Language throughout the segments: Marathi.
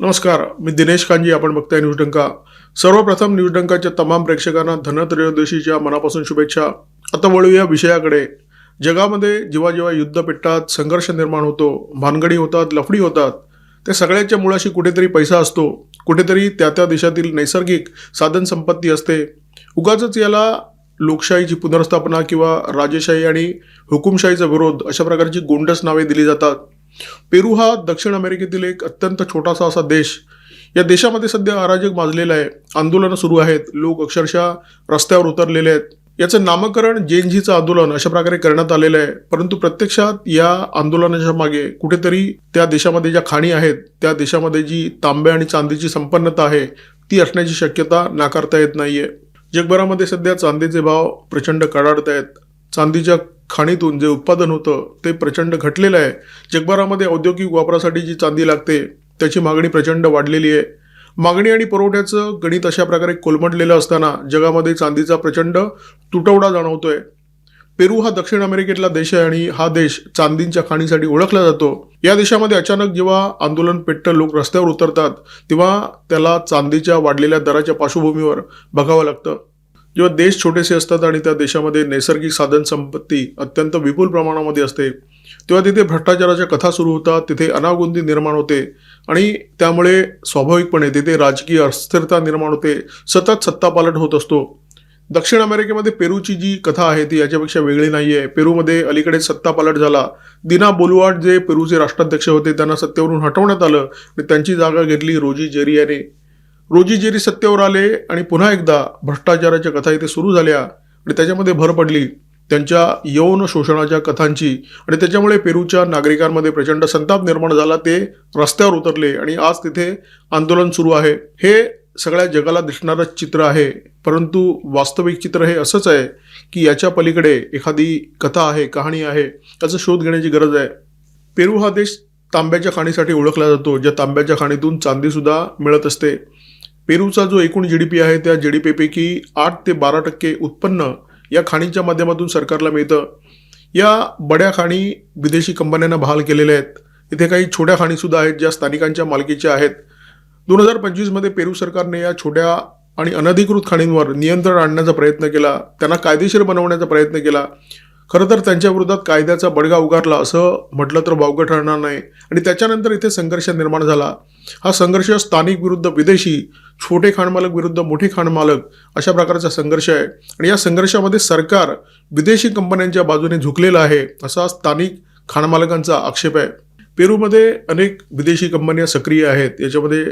नमस्कार मी दिनेश कांजी आपण बघताय न्यूज डंका. सर्वप्रथम न्यूज डंकाच्या तमाम प्रेक्षकांना धनत्रयोदशीच्या मनापासून शुभेच्छा. आता वळूया विषयाकडे. जगामध्ये जेव्हा जेव्हा युद्ध पेटतात संघर्ष निर्माण होतो भानगडी होतात लफडी होतात. त्या सगळ्याच्या मुळाशी कुठेतरी पैसा असतो. कुठेतरी त्या त्या देशातील नैसर्गिक साधन संपत्ती असते. उगाच याला लोकशाहीची पुनर्स्थापना किंवा राजेशाही आणि हुकुमशाहीचा विरोध अशा प्रकारची गोंडस नावे दिली जातात. पेरू हा दक्षिण अमेरिकेतील एक अत्यंत छोटासा असा देश. या देशामध्ये सध्या अराजक माजलेला आहे. आंदोलनं सुरू आहेत. लोक अक्षरशः रस्त्यावर उतरलेले आहेत. याचं नामकरण जेनझीचं आंदोलन अशा प्रकारे करण्यात आलेलं आहे. परंतु प्रत्यक्षात या आंदोलनाच्या मागे कुठेतरी त्या देशामध्ये ज्या खाणी आहेत त्या देशामध्ये जी तांबे आणि चांदीची संपन्नता आहे ती असण्याची शक्यता नाकारता येत नाहीये. जगभरामध्ये सध्या चांदीचे भाव प्रचंड कडाडत आहेत. चांदीच्या खाणीतून जे उत्पादन होतं ते प्रचंड घटलेलं आहे. जगभरामध्ये औद्योगिक वापरासाठी जी चांदी लागते त्याची मागणी प्रचंड वाढलेली आहे. मागणी आणि पुरवठ्याचं गणित अशा प्रकारे कोलमडलेलं असताना जगामध्ये चांदीचा प्रचंड तुटवडा जाणवतोय. पेरू हा दक्षिण अमेरिकेतला देश आहे आणि हा देश चांदींच्या खाणीसाठी ओळखला जातो. या देशामध्ये अचानक जेव्हा आंदोलन पेटतं लोक रस्त्यावर उतरतात तेव्हा त्याला चांदीच्या वाढलेल्या दराच्या पार्श्वभूमीवर बघावं लागतं. जेव्हा देश छोटेसे असतात आणि त्या देशामध्ये नैसर्गिक साधन संपत्ती अत्यंत विपुल प्रमाणामध्ये असते तेव्हा तिथे भ्रष्टाचाराच्या कथा सुरू होतात तिथे अनागोंदी निर्माण होते आणि त्यामुळे स्वाभाविकपणे तिथे राजकीय अस्थिरता निर्माण होते सतत सत्तापालट होत असतो. दक्षिण अमेरिकेमध्ये पेरूची जी कथा आहे ती याच्यापेक्षा वेगळी नाही आहे पेरूमध्ये अलीकडे सत्तापालट झाला. दिना बोलवाट जे पेरूचे राष्ट्राध्यक्ष होते त्यांना सत्तेवरून हटवण्यात आलं आणि त्यांची जागा घेतली रोजी जेरी याने रोजी जेरी सत्तेवर आले आणि पुन्हा एकदा भ्रष्टाचाराच्या कथा इथे सुरू झाल्या आणि त्याच्यामध्ये भर पडली त्यांच्या यौन शोषणाच्या कथांची. आणि त्याच्यामुळे पेरूच्या नागरिकांमध्ये प्रचंड संताप निर्माण झाला ते रस्त्यावर उतरले आणि आज तिथे आंदोलन सुरू आहे. हे सगळ्या जगाला दिसणारं चित्र आहे. परंतु वास्तविक चित्र हे असंच आहे की याच्या पलीकडे एखादी कथा आहे कहाणी आहे त्याचा शोध घेण्याची गरज आहे. पेरू हा देश तांब्याच्या खाणीसाठी ओळखला जातो ज्या तांब्याच्या खाणीतून चांदीसुद्धा मिळत असते. पेरूचा जो एकूण जी डी पी आहे त्या जी डी पीपैकी आठ ते बारा टक्के उत्पन्न या खाणींच्या माध्यमातून सरकारला मिळतं. या बड्या खाणी विदेशी कंपन्यांना बहाल केलेल्या आहेत. इथे काही छोट्या खाणीसुद्धा आहेत ज्या स्थानिकांच्या मालकीच्या आहेत. दोन हजार पंचवीसमध्ये पेरू सरकारने या छोट्या आणि अनधिकृत खाणींवर नियंत्रण आणण्याचा प्रयत्न केला. त्यांना कायदेशीर बनवण्याचा प्रयत्न केला. खरं तर त्यांच्या विरोधात कायद्याचा बडगा उगारला असं म्हटलं तर वावगं ठरणार नाही. आणि त्याच्यानंतर इथे संघर्ष निर्माण झाला. हा संघर्ष स्थानिक विरुद्ध विदेशी छोटे खाणमालक विरुद्ध मोठे खाणमालक अशा प्रकारचा संघर्ष आहे. आणि या संघर्षामध्ये सरकार विदेशी कंपन्यांच्या बाजूने झुकलेलं आहे असा स्थानिक खाणमालकांचा आक्षेप आहे. पेरूमध्ये अनेक विदेशी कंपन्या सक्रिय आहेत. याच्यामध्ये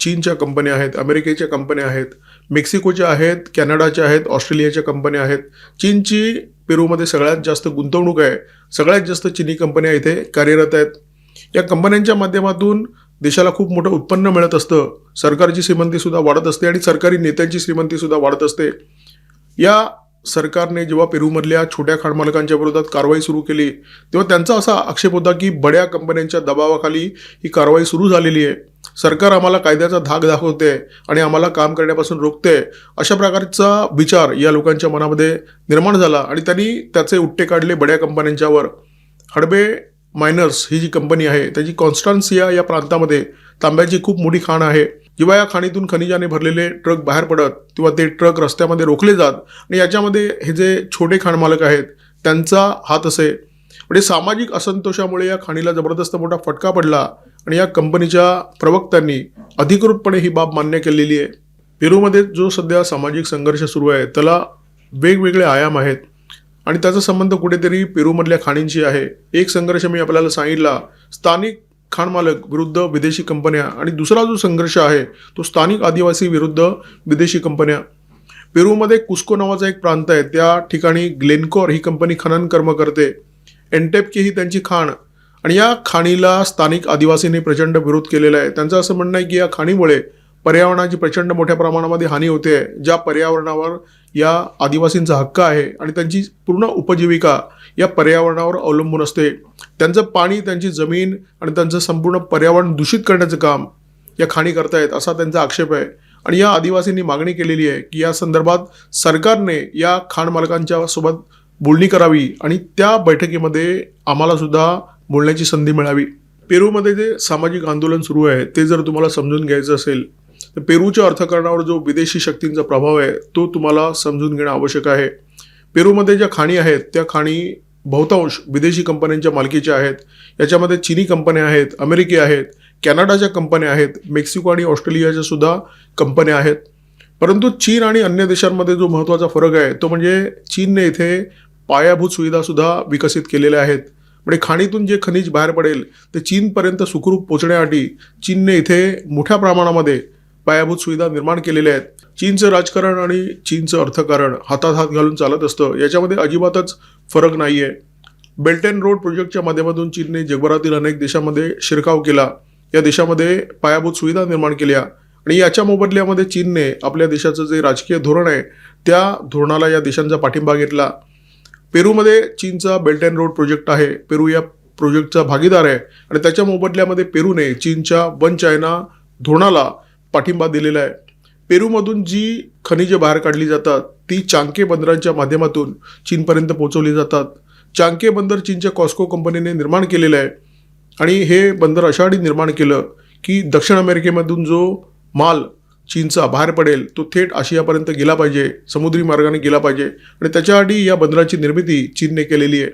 चीनच्या कंपन्या आहेत अमेरिकेच्या कंपन्या आहेत मेक्सिकोच्या आहेत कॅनडाच्या आहेत ऑस्ट्रेलियाच्या कंपन्या आहेत. चीनची पेरूमध्ये सगळ्यात जास्त गुंतवणूक आहे सगळ्यात जास्त चिनी कंपन्या इथे कार्यरत आहेत. या कंपन्यांच्या माध्यमातून देशाला खूप मोठं उत्पन्न मिळत असतं. सरकारची श्रीमंतीसुद्धा वाढत असते आणि सरकारी नेत्यांची श्रीमंतीसुद्धा वाढत असते. या सरकारने जेव्हा पेरूमधल्या छोट्या खाणमालकांच्या विरोधात कारवाई सुरू केली तेव्हा त्यांचा असा आक्षेप होता की बड्या कंपन्यांच्या दबावाखाली ही कारवाई सुरू झालेली आहे. सरकार आम्हाला कायद्याचा धाक दाखवते आणि आम्हाला काम करण्यापासून रोखते अशा प्रकारचा विचार या लोकांच्या मनामध्ये निर्माण झाला आणि त्यांनी त्याचे उट्टे काढले बड्या कंपन्यांच्यावर. हडबे मायनर्स ही जी कंपनी आहे त्याची कॉन्स्टान्सिया या प्रांतामध्ये तांब्याची खूप मोठी खाण आहे. जेव्हा या खाणीतून खनिजाने भरलेले ट्रक बाहेर पडत किंवा ते ट्रक रस्त्यामध्ये रोखले जात आणि याच्यामध्ये हे जे छोटे खाणमालक आहेत त्यांचा हात असे. म्हणजे सामाजिक असंतोषामुळे या खाणीला जबरदस्त मोठा फटका पडला. आणि या कंपनीच्या प्रवक्त्यांनी अधिकृतपणे ही बाब मान्य केलेली आहे. पेरूमध्ये जो सध्या सामाजिक संघर्ष सुरू आहे त्याला वेगवेगळे आयाम आहेत. आणि त्याचा संबंध कुठेतरी पेरूमधल्या खाणींशी आहे. एक संघर्ष मी आपल्याला सांगितला स्थानिक खाणमालक विरुद्ध विदेशी कंपन्या आणि दुसरा जो संघर्ष आहे तो स्थानिक आदिवासी विरुद्ध विदेशी कंपन्या. पेरूमध्ये कुस्को नावाचा एक प्रांत आहे त्या ठिकाणी ग्लेनकोर ही कंपनी खनन कर्म करते. एनटेपकी ही त्यांची खाण आणि या खाणीला स्थानिक आदिवासींनी प्रचंड विरोध केलेला आहे. त्यांचं असं म्हणणं आहे की या खाणीमुळे पर्यावरणाची प्रचंड मोठ्या प्रमाणामध्ये हानी होते आहे. ज्या पर्यावरणावर या आदिवासींचा हक्क आहे आणि त्यांची पूर्ण उपजीविका या पर्यावरणावर अवलंबून असते. त्यांचं पाणी त्यांची जमीन आणि त्यांचं संपूर्ण पर्यावरण दूषित करण्याचं काम या खाणी करतायत असा त्यांचा आक्षेप आहे. आणि या आदिवासींनी मागणी केलेली आहे की या संदर्भात सरकारने या खाण मालकांच्या सोबत बोलणी करावी आणि त्या बैठकीमध्ये आम्हाला सुद्धा बोलण्याची संधी मिळावी. पेरूमध्ये जे सामाजिक आंदोलन सुरू आहे ते जर तुम्हाला समजून घ्यायचं असेल तर पेरूच्या अर्थकारणावर जो विदेशी शक्तींचा प्रभाव आहे तो तुम्हाला समजून घेणं आवश्यक आहे. पेरूमध्ये ज्या खाणी आहेत त्या खाणी बहुतांश विदेशी कंपन्यांच्या मालकीच्या आहेत. याच्यामध्ये चिनी कंपन्या आहेत अमेरिकी आहेत कॅनडाच्या कंपन्या आहेत मेक्सिको आणि ऑस्ट्रेलियाच्या सुद्धा कंपन्या आहेत. परंतु चीन आणि अन्य देशांमध्ये जो महत्त्वाचा फरक आहे तो म्हणजे चीनने इथे पायाभूत सुविधासुद्धा विकसित केलेल्या आहेत. म्हणजे खाणीतून जे खनिज बाहेर पडेल ते चीनपर्यंत सुखरूप पोचण्यासाठी चीनने इथे मोठ्या प्रमाणामध्ये पायाभूत सुविधा निर्माण केलेल्या आहेत. चीनचं राजकारण आणि चीनचं अर्थकारण हातात हात घालून चालत असतं. याच्यामध्ये अजिबातच फरक नाही आहे बेल्ट अँड रोड प्रोजेक्टच्या माध्यमातून चीनने जगभरातील अनेक देशामध्ये शिरकाव केला. या देशामध्ये पायाभूत सुविधा निर्माण केल्या. आणि याच्या मोबदल्यामध्ये चीनने आपल्या देशाचं जे राजकीय धोरण आहे त्या धोरणाला या देशांचा पाठिंबा घेतला. पेरूमध्ये चीनचा बेल्ट अँड रोड प्रोजेक्ट आहे. पेरू या प्रोजेक्टचा भागीदार आहे. आणि त्याच्या मोबदल्यामध्ये पेरूने चीनच्या वन चायना धोरणाला पाठिंबा दिलेला आहे. पेरूमधून जी खनिजे बाहेर काढली जातात ती चांके बंदरांच्या माध्यमातून चीनपर्यंत पोहोचवली जातात. चांके बंदर चीनच्या कॉस्को कंपनीने निर्माण केलेलं आहे. आणि हे बंदर अशासाठी निर्माण केलं की दक्षिण अमेरिकेमधून जो माल चीनचा बाहेर पडेल तो थेट आशियापर्यंत गेला पाहिजे समुद्री मार्गाने गेला पाहिजे. आणि त्याच्यासाठी या बंदराची निर्मिती चीनने केलेली आहे.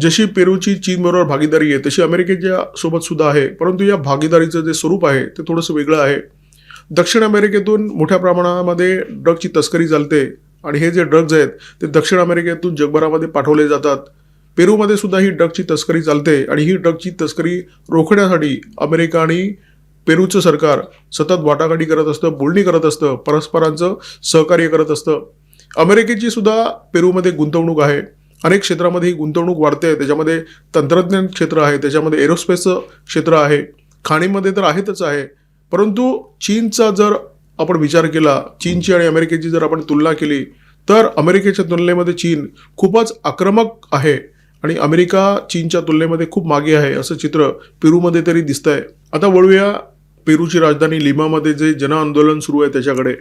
जशी पेरूची चीनबरोबर भागीदारी आहे तशी अमेरिकेच्या सोबत सुद्धा आहे. परंतु या भागीदारीचं जे स्वरूप आहे ते थोडंसं वेगळं आहे. दक्षिण अमेरिकेतून मोठ्या प्रमाणामध्ये ड्रगची तस्करी चालते आणि हे जे ड्रग्ज आहेत ते दक्षिण अमेरिकेतून जगभरामध्ये पाठवले जातात. पेरूमध्ये सुद्धा ही ड्रगची तस्करी चालते आणि ही ड्रगची तस्करी रोखण्यासाठी अमेरिका आणि पेरूचं सरकार सतत वाटाघाटी करत असतं बोलणी करत असतं परस्परांचं सहकार्य करत असतं. अमेरिकेची सुद्धा पेरूमध्ये गुंतवणूक आहे. अनेक क्षेत्रामध्ये ही गुंतवणूक वाढते आहे. त्याच्यामध्ये तंत्रज्ञान क्षेत्र आहे. त्याच्यामध्ये एरोस्पेसचं क्षेत्र आहे. खाणीमध्ये तर आहेतच आहे. परंतु चीनचा जर आपण विचार केला चीनची आणि अमेरिकेची जर आपण तुलना केली तर अमेरिकेच्या तुलनेमध्ये चीन खूपच आक्रमक आहे आणि अमेरिका चीनच्या तुलनेमध्ये खूप मागे आहे असं चित्र पेरूमध्ये तरी दिसतंय. आता वळूया पेरूची राजधानी लिमामध्ये जे जन आंदोलन सुरू आहे त्याच्याकडे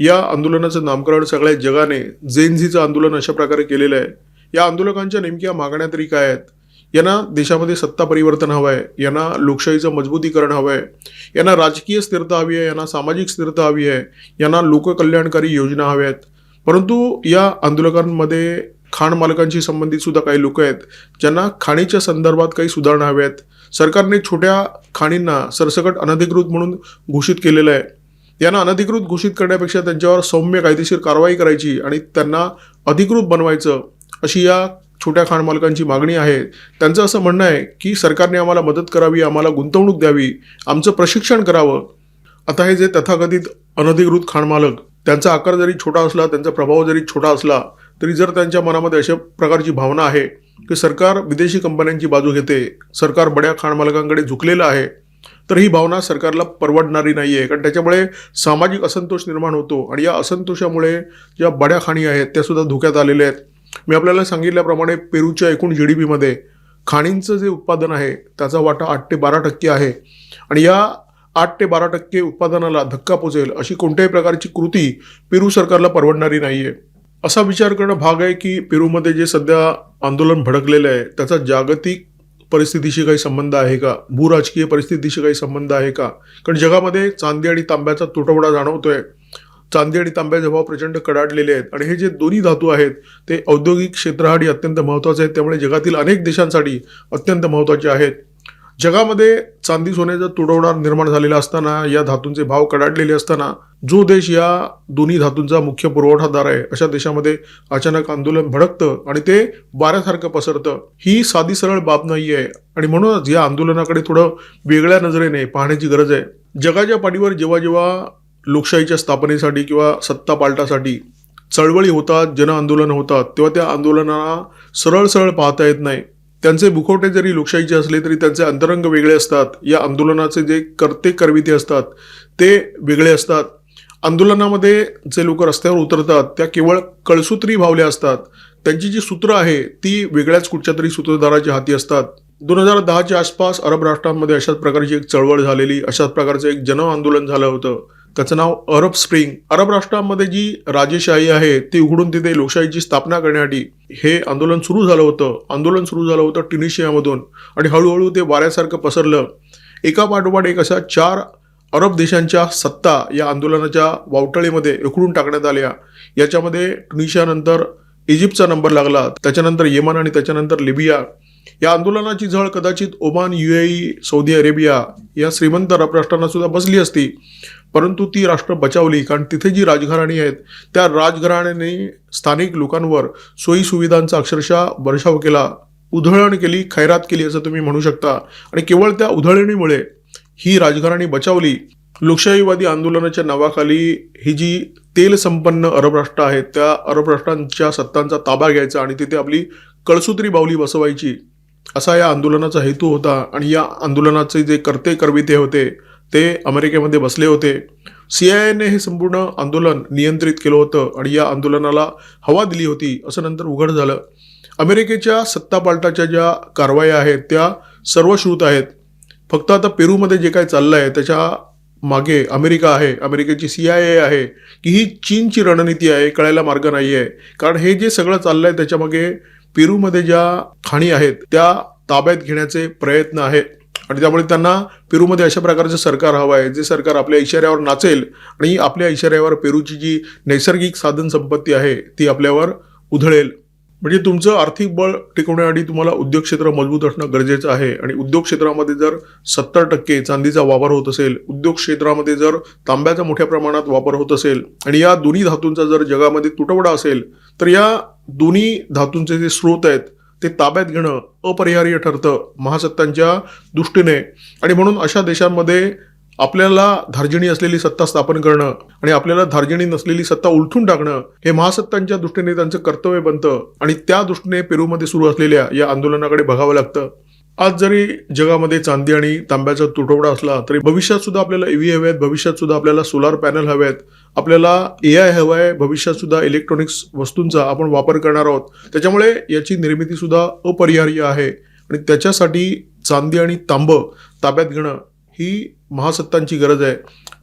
या आंदोलनाचं नामकरण सगळ्या जगाने जेनझीचं आंदोलन अशा प्रकारे केलेलं आहे. या आंदोलकांच्या नेमक्या मागण्या तरी काय आहेत? यांना देशामध्ये सत्ता परिवर्तन हवं आहे यांना लोकशाहीचं मजबूतीकरण हवं आहे यांना राजकीय स्थिरता हवी आहे यांना सामाजिक स्थिरता हवी आहे यांना लोककल्याणकारी योजना हव्या आहेत परंतु या आंदोलकांमध्ये खाण मालकांशी संबंधित सुद्धा काही लोक आहेत ज्यांना खाणीच्या संदर्भात काही सुधारणा हव्या आहेत. सरकारने छोट्या खाणींना सरसकट अनधिकृत म्हणून घोषित केलेलं आहे. यांना अनधिकृत घोषित करण्यापेक्षा त्यांच्यावर सौम्य कायदेशीर कारवाई करायची आणि त्यांना अधिकृत बनवायचं अशी या छोट्या खाण मालकांची मागणी आहे. त्यांचं असं म्हणणं आहे की सरकारने आम्हाला मदत करावी आम्हाला गुंतवणूक द्यावी आमचं प्रशिक्षण करावं. आता हे जे तथाकथित अनधिकृत खाण मालक त्यांचा आकार जरी छोटा असला त्यांचा प्रभाव जरी छोटा असला तरी जर त्यांच्या मनामध्ये अशा प्रकारची भावना आहे की सरकार विदेशी कंपन्यांची बाजू घेते सरकार बड्या खाणमालकांकडे झुकलेलं आहे तर ही भावना सरकारला परवडणारी नाही आहे कारण त्याच्यामुळे सामाजिक असंतोष निर्माण होतो आणि या असंतोषामुळे ज्या बड्या खाणी आहेत त्या सुद्धा धोक्यात आलेल्या आहेत. मी आपल्याला सांगितल्याप्रमाणे पेरूच्या एकूण जी डी पीमध्ये खाणींचं जे उत्पादन आहे त्याचा वाटा आठ ते बारा टक्के आहे. आणि या आठ ते बारा टक्के उत्पादनाला धक्का पोचेल अशी कोणत्याही प्रकारची कृती पेरू सरकारला परवडणारी नाही आहे असा विचार करणं भाग आहे की पेरूमध्ये जे सध्या आंदोलन भडकलेलं आहे त्याचा जागतिक परिस्थितीशी काही संबंध आहे का? भूराजकीय परिस्थितीशी काही संबंध आहे का? कारण जगामध्ये चांदी आणि तांब्याचा तुटवडा जाणवतोय. चांदी आणि तांब्याचे भाव प्रचंड कडाडलेले आहेत. आणि हे जे दोन्ही धातू आहेत ते औद्योगिक क्षेत्रासाठी अत्यंत महत्त्वाचे आहेत. त्यामुळे जगातील अनेक देशांसाठी अत्यंत महत्त्वाचे आहेत. जगामध्ये चांदी सोन्याचा तुडवणार निर्माण झालेला असताना या धातूंचे भाव कडाडलेले असताना जो देश या दोन्ही धातूंचा मुख्य पुरवठादार आहे अशा देशामध्ये अचानक आंदोलन भडकतं आणि ते वाऱ्यासारखं पसरतं ही साधी सरळ बाब नाही आहे. आणि म्हणूनच या आंदोलनाकडे थोडं वेगळ्या नजरेने पाहण्याची गरज आहे. जगाच्या पाठीवर जेव्हा जेव्हा लोकशाहीच्या स्थापनेसाठी किंवा सत्ता पालटासाठी चळवळी होतात जन आंदोलन होतात तेव्हा त्या आंदोलनाला सरळ सरळ पाहता येत नाही. त्यांचे मुखवटे जरी लोकशाहीचे असले तरी त्यांचे अंतरंग वेगळे असतात. या आंदोलनाचे जे कर्ते करविते असतात ते वेगळे असतात. आंदोलनामध्ये जे लोक रस्त्यावर उतरतात त्या केवळ कळसूत्री भावल्या असतात. त्यांची जी सूत्र आहे ती वेगळ्याच कुठच्या तरी सूत्रधाराच्या हाती असतात. दोन हजार दहाच्या आसपास अरब राष्ट्रांमध्ये अशाच प्रकारची एक चळवळ झालेली अशाच प्रकारचं एक जन आंदोलन झालं होतं. त्याचं नाव अरब स्प्रिंग. अरब राष्ट्रांमध्ये जी राजेशाही आहे ती उघडून तिथे लोकशाहीची स्थापना करण्यासाठी हे आंदोलन सुरू झालं होतं. आंदोलन सुरू झालं होतं ट्युनिशियामधून. आणि हळूहळू ते वाऱ्यासारखं पसरलं. एका पाठोपाठ एक अशा चार अरब देशांच्या सत्ता या आंदोलनाच्या वावटळीमध्ये उखडून टाकण्यात आल्या. याच्यामध्ये ट्युनिशियानंतर इजिप्तचा नंबर लागला त्याच्यानंतर येमन आणि त्याच्यानंतर लिबिया. या आंदोलनाची झळ कदाचित ओमान युएई सौदी अरेबिया या श्रीमंत अरब राष्ट्रांना सुद्धा बसली असती. परंतु ती राष्ट्र बचावली कारण तिथे जी राजघराणी आहेत त्या राजघराण्याने स्थानिक लोकांवर सोयीसुविधांचा अक्षरशः वर्षाव केला उधळण केली खैरात केली असं तुम्ही म्हणू शकता. आणि केवळ त्या उधळणीमुळे ही राजघराणी बचावली. लोकशाहीवादी आंदोलनाच्या नावाखाली ही जी तेल संपन्न अरब राष्ट्र आहेत त्या अरब राष्ट्रांच्या सत्तांचा ताबा घ्यायचा आणि तिथे आपली कळसूत्री बावली बसवायची असा या आंदोलनाचा हेतू होता. आणि या आंदोलनाचे जे कर्ते करविते होते ते अमेरिकेमध्ये बसले होते. सी आय एने हे संपूर्ण आंदोलन नियंत्रित केलं होतं आणि या आंदोलनाला हवा दिली होती असं नंतर उघड झालं. अमेरिकेच्या सत्तापालटाच्या ज्या कारवाया आहेत त्या सर्वश्रुत आहेत. फक्त आता पेरूमध्ये जे काय चाललं आहे त्याच्यामागे अमेरिका आहे अमेरिकेची सी आय ए आहे की ही चीनची रणनीती आहे कळायला मार्ग नाही आहे कारण हे जे सगळं चाललं आहे त्याच्यामागे पेरूमध्ये ज्या खाणी आहेत त्या ताब्यात घेण्याचे प्रयत्न आहेत. आणि त्यामुळे त्यांना पेरूमध्ये अशा प्रकारचं सरकार हवं आहे जे सरकार आपल्या इशाऱ्यावर नाचेल आणि आपल्या इशाऱ्यावर पेरूची जी नैसर्गिक साधन संपत्ती आहे ती आपल्यावर उधळेल. म्हणजे तुमचं आर्थिक बळ टिकवण्यासाठी तुम्हाला उद्योग क्षेत्र मजबूत असणं गरजेचं आहे. आणि उद्योग क्षेत्रामध्ये जर सत्तर टक्के चांदीचा वापर होत असेल उद्योग क्षेत्रामध्ये जर तांब्याचा मोठ्या प्रमाणात वापर होत असेल आणि या दोन्ही धातूंचा जर जगामध्ये तुटवडा असेल तर या दोन्ही धातूंचे जे स्रोत आहेत ते ताब्यात घेणं अपरिहार्य ठरतं महासत्तांच्या दृष्टीने. आणि म्हणून अशा देशांमध्ये आपल्याला धार्जिणी असलेली सत्ता स्थापन करणं आणि आपल्याला धार्जिणी नसलेली सत्ता उलथून टाकणं हे महासत्तांच्या दृष्टीने त्यांचं कर्तव्य बनतं. आणि त्या दृष्टीने पेरूमध्ये सुरू असलेल्या या आंदोलनाकडे बघावं लागतं. आज जरी जगामध्ये चांदी आणि तांब्याचा तुटवडा असला तरी भविष्यात सुद्धा आपल्याला ईव्ही हवे आहेत भविष्यात सुद्धा आपल्याला सोलार पॅनल हवे आहेत. आपल्याला ए आय हवं आहे भविष्यात सुद्धा इलेक्ट्रॉनिक्स वस्तूंचा आपण वापर करणार आहोत. त्याच्यामुळे याची निर्मिती सुद्धा अपरिहार्य आहे. आणि त्याच्यासाठी चांदी आणि तांब ताब्यात घेणं ही महासत्तांची गरज आहे.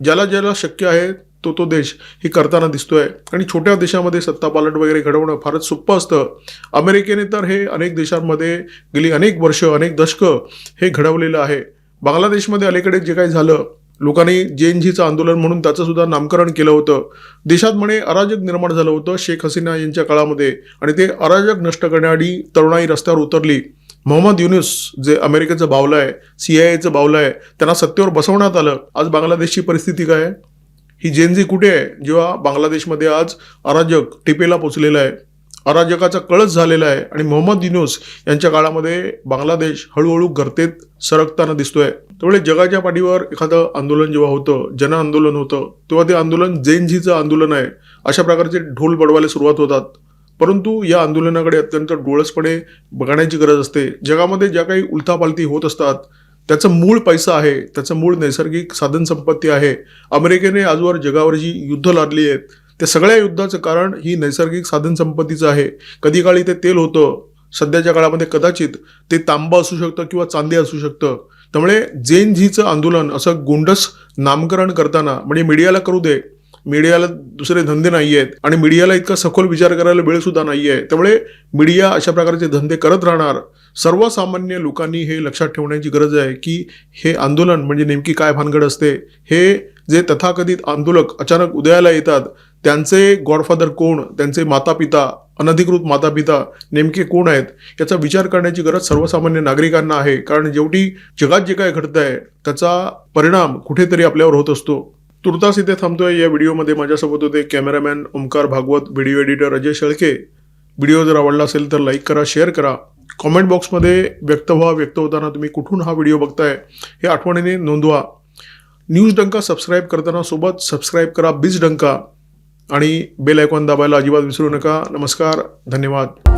ज्याला ज्याला शक्य आहे तो तो देश हे करताना दिसतोय. आणि छोट्या देशामध्ये सत्तापालट वगैरे घडवणं फारच सोपं असतं. अमेरिकेने तर हे अनेक देशांमध्ये गेली अनेक वर्ष अनेक दशकं हे घडवलेलं आहे. बांगलादेशमध्ये अलीकडे जे काही झालं लोकांनी जेएनजीचं आंदोलन म्हणून त्याचं सुद्धा नामकरण केलं होतं. देशात म्हणे अराजक निर्माण झालं होतं शेख हसीना यांच्या काळामध्ये. आणि ते अराजक नष्ट करण्याआधी तरुणाई रस्त्यावर उतरली. मोहम्मद युनुस जे अमेरिकेचं बावलं आहे सी आय एचं बावलं आहे त्यांना सत्तेवर बसवण्यात आलं. आज बांगलादेशची परिस्थिती काय आहे? ही जेनजी कुठे आहे? जेव्हा बांगलादेशमध्ये आज अराजक टिपेला पोचलेला आहे. अराजकाचा कळस झालेला आहे आणि मोहम्मद युनुस यांच्या काळामध्ये बांगलादेश हळूहळू गर्तेत सरकताना दिसतोय. त्यामुळे जगाच्या पाठीवर एखादं आंदोलन जेव्हा होतं जन आंदोलन होतं तेव्हा ते आंदोलन जेनझीचं आंदोलन आहे. अशा प्रकारचे ढोल बडवायला सुरुवात होतात. परंतु या आंदोलनाकडे अत्यंत डोळसपणे बघण्याची गरज असते. जगामध्ये ज्या काही उलथापालथी होत असतात त्याचं मूळ पैसा आहे त्याचं मूळ नैसर्गिक साधन संपत्ती आहे. अमेरिकेने आजवर जगावर जी युद्ध लादली आहेत. त्या सगळ्या युद्धाचं कारण ही नैसर्गिक साधन संपत्तीचं आहे. कधी काळी ते तेल होतं. सध्याच्या काळामध्ये कदाचित ते तांबा असू शकतं किंवा चांदी असू शकतं. त्यामुळे जेन झीचं आंदोलन असं गोंडस नामकरण करताना म्हणजे मीडियाला करू दे मीडियाला दुसरे धंदे नाही आहेत आणि मीडियाला इतका सखोल विचार करायला वेळ सुद्धा नाही आहे त्यामुळे मीडिया अशा प्रकारचे धंदे करत राहणार सर्वसामान्य लोकांनी हे लक्षात ठेवण्याची गरज आहे की हे आंदोलन म्हणजे नेमकी काय भानगड असते? हे जे तथाकथित आंदोलक अचानक उदयाला येतात त्यांचे गॉडफादर कोण? त्यांचे मातापिता अनधिकृत मातापिता नेमके कोण आहेत? याचा विचार करण्याची गरज सर्वसामान्य नागरिकांना आहे. कारण जेवढी जगात जे काय घडत आहे त्याचा परिणाम कुठेतरी आपल्यावर होत असतो. तुर्तास इथे थांबतोय. या व्हिडिओमध्ये माझ्यासोबत होते cameraman Omkar Bhagwat video editor Ajay Shelke. Video जर आवडला असेल तर लाईक करा शेअर करा. कॉमेंट बॉक्समध्ये व्यक्त व्हा व्यक्त होताना तुम्ही कुठून हा व्हिडिओ बघताय हे आठवणीने नोंदवा. न्यूज डंका सबस्क्राईब करताना सोबत सबस्क्राईब करा बीज डंका. आणि बेल आयकॉन दाबायला अजिबात विसरू नका. नमस्कार धन्यवाद.